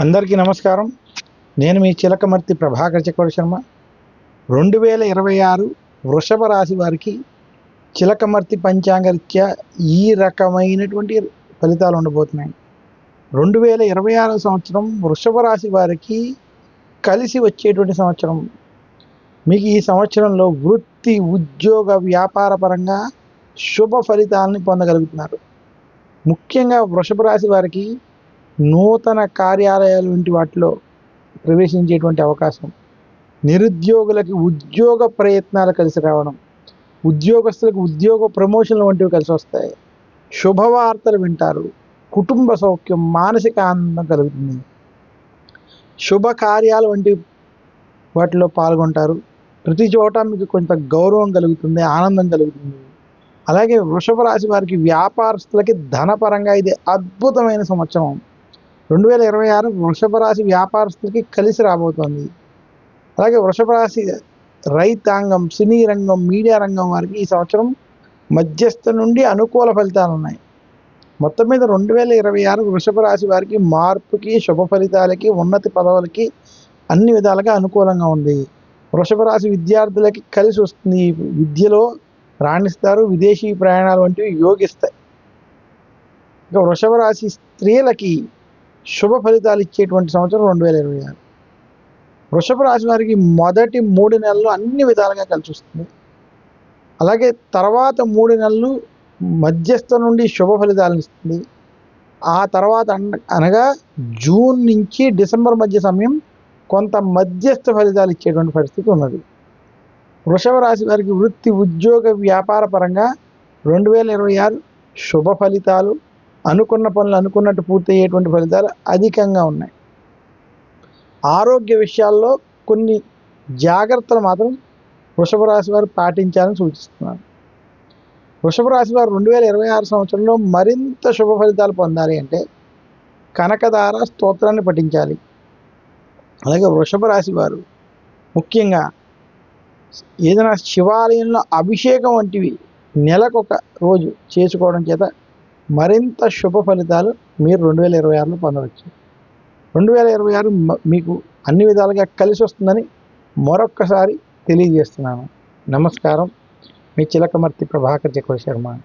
అందరికీ నమస్కారం. నేను మీ చిలకమర్తి ప్రభాకర్ చక్రవర్తి శర్మ. రెండు వేల ఇరవై ఆరు వృషభ రాశి వారికి చిలకమర్తి పంచాంగరీత్యా ఈ రకమైనటువంటి ఫలితాలు ఉండబోతున్నాయి. రెండు వేల ఇరవై ఆరో సంవత్సరం వృషభ రాశి వారికి కలిసి వచ్చేటువంటి సంవత్సరం. మీకు ఈ సంవత్సరంలో వృత్తి ఉద్యోగ వ్యాపార పరంగా శుభ ఫలితాలని పొందగలుగుతున్నారు. ముఖ్యంగా వృషభ రాశి వారికి నూతన కార్యాలయాలు వంటి వాటిలో ప్రవేశించేటువంటి అవకాశం. నిరుద్యోగులకి ఉద్యోగ ప్రయత్నాలు కలిసి రావడం ఉద్యోగస్తులకు ఉద్యోగ ప్రమోషన్లు వంటివి కలిసి వస్తాయి. శుభవార్తలు వింటారు. కుటుంబ సౌఖ్యం మానసిక ఆనందం కలుగుతుంది. శుభ కార్యాలు వంటి వాటిలో పాల్గొంటారు. ప్రతి చోట మీకు కొంత గౌరవం కలుగుతుంది ఆనందం కలుగుతుంది. అలాగే వృషభ రాశి వారికి వ్యాపారస్తులకి ధనపరంగా ఇది అద్భుతమైన సంవత్సరం. రెండు వేల ఇరవై ఆరు వృషభ రాశి వ్యాపారస్తులకి కలిసి రాబోతోంది. అలాగే వృషభ రాశి రైతాంగం సినీ రంగం మీడియా రంగం వారికి ఈ సంవత్సరం మధ్యస్థ నుండి అనుకూల ఫలితాలు ఉన్నాయి. మొత్తం మీద రెండు వేల ఇరవై ఆరు వృషభ రాశి వారికి మార్పుకి శుభ ఫలితాలకి ఉన్నతి పదవులకి అన్ని విధాలుగా అనుకూలంగా ఉంది. వృషభ రాశి విద్యార్థులకి కలిసి వస్తుంది. విద్యలో రాణిస్తారు. విదేశీ ప్రయాణాలు వంటివి యోగిస్తాయి. ఇంకా వృషభ రాశి స్త్రీలకి శుభ ఫలితాలు ఇచ్చేటువంటి సంవత్సరం రెండు వేల ఇరవై ఆరు. వృషభ రాశి వారికి మొదటి మూడు నెలలు అన్ని విధాలుగా కలిసి వస్తుంది. అలాగే తర్వాత మూడు నెలలు మధ్యస్థ నుండి శుభ ఫలితాలను ఇస్తుంది. ఆ తర్వాత అన- అనగా జూన్ నుంచి డిసెంబర్ మధ్య సమయం కొంత మధ్యస్థ ఫలితాలు ఇచ్చేటువంటి పరిస్థితి ఉన్నది. వృషభ రాశి వారికి వృత్తి ఉద్యోగ వ్యాపార పరంగా రెండు వేల ఇరవై ఆరు శుభ ఫలితాలు అనుకున్న పనులు అనుకున్నట్టు పూర్తయ్యేటువంటి ఫలితాలు అధికంగా ఉన్నాయి. ఆరోగ్య విషయాల్లో కొన్ని జాగ్రత్తలు మాత్రం వృషభ రాశి వారు పాటించాలని సూచిస్తున్నారు వృషభ రాశి వారు రెండు వేల ఇరవై ఆరు సంవత్సరంలో మరింత శుభ ఫలితాలు పొందాలి అంటే కనకదార స్తోత్రాన్ని పఠించాలి. అలాగే వృషభ రాశి వారు ముఖ్యంగా ఏదైనా శివాలయంలో అభిషేకం వంటివి నెలకొక రోజు చేసుకోవడం చేత మరింత శుభ ఫలితాలు మీరు రెండు వేల ఇరవై ఆరులో పొందవచ్చు. రెండు వేల ఇరవై ఆరు మీకు అన్ని విధాలుగా కలిసి వస్తుందని మరొక్కసారి తెలియజేస్తున్నాను. నమస్కారం. మీ చిలకమర్తి ప్రభాకర్ చక్ర శర్మ.